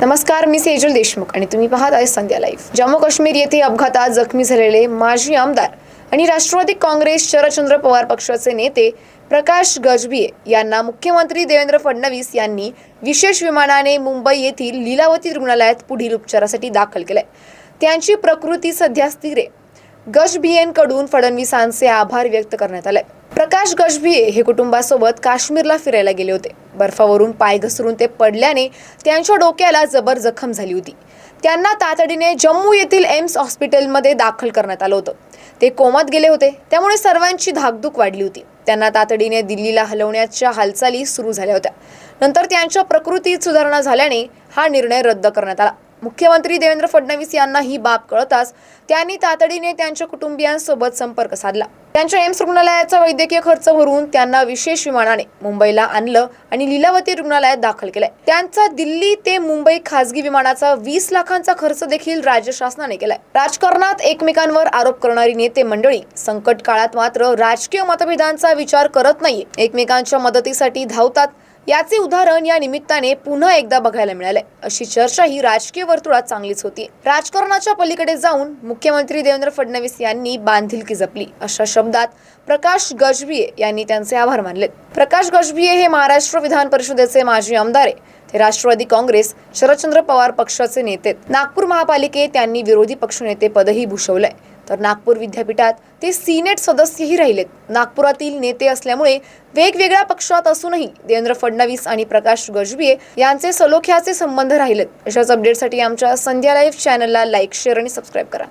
नमस्कार मी सेजल देशमुख आणि तुम्ही पाहत आहे संध्या लाईव्ह. जम्मू काश्मीर येथे अपघातात जखमी झालेले माजी आमदार आणि राष्ट्रवादी काँग्रेस शरदचंद्र पवार पक्षाचे नेते प्रकाश गजबिये यांना मुख्यमंत्री देवेंद्र फडणवीस यांनी विशेष विमानाने मुंबई येथील लीलावती रुग्णालयात पुढील उपचारासाठी दाखल केलंय. त्यांची प्रकृती सध्या स्थिर आहे. गजबियेंकडून फडणवीसांचे आभार व्यक्त करण्यात आले प्रकाश गजभिये हे कुटुंबासोबत काश्मीरला फिरायला गेले होते. बर्फावरून पाय घसरून ते पडल्याने त्यांच्या डोक्याला जबर जखम झाली होती. त्यांना तातडीने जम्मू येथील एम्स हॉस्पिटलमध्ये दाखल करण्यात आलं होतं. ते कोमात गेले होते त्यामुळे सर्वांची धाकधूक वाढली होती. त्यांना तातडीने दिल्लीला हलवण्याच्या हालचाली सुरू झाल्या होत्या. नंतर त्यांच्या प्रकृतीत सुधारणा झाल्याने हा निर्णय रद्द करण्यात आला. मुख्यमंत्री देवेंद्र फडणवीस यांना ही बाब कळताच त्यांनी तातडीने त्यांच्या कुटुंबियांसोबत संपर्क साधला. त्यांच्या एम्स रुग्णालयाचा वैद्यकीय खर्च भरून त्यांना विशेष विमानाने मुंबईला आणलं आणि लीलावती रुग्णालयात दाखल केलंय. त्यांचा दिल्ली ते मुंबई खासगी विमानाचा वीस लाखांचा खर्च देखील राज्य शासनाने केलाय. राजकारणात एकमेकांवर आरोप करणारी नेते मंडळी संकट काळात मात्र राजकीय मतभेदांचा विचार करत नाही एकमेकांच्या मदतीसाठी धावतात याचे उदाहरण या निमित्ताने पुन्हा एकदा बघायला मिळाले अशी चर्चा ही राजकीय वर्तुळात चांगलीच होती. राजकारणाच्या पलीकडे जाऊन मुख्यमंत्री देवेंद्र फडणवीस यांनी बांधिलकी जपली. अशा शब्दात प्रकाश गजभिये यांनी त्यांचे आभार मानले प्रकाश गजभिये हे महाराष्ट्र विधान परिषदेचे माजी आमदार आहे ते राष्ट्रवादी काँग्रेस शरदचंद्र पवार पक्षाचे नेते नागपूर महापालिकेत त्यांनी विरोधी पक्षनेते पदही भूषवलंय. तर नागपूर विद्यापीठात ते सिनेट सदस्यही राहिलेत. नागपुरातील नेते असल्यामुळे वेगवेगळ्या पक्षात असूनही देवेंद्र फडणवीस आणि प्रकाश गजबिये यांचे सलोख्याचे संबंध राहिलेत. अशाच अपडेटसाठी आमच्या संध्या लाईव्ह चॅनलला लाईक शेअर आणि सबस्क्राईब करा.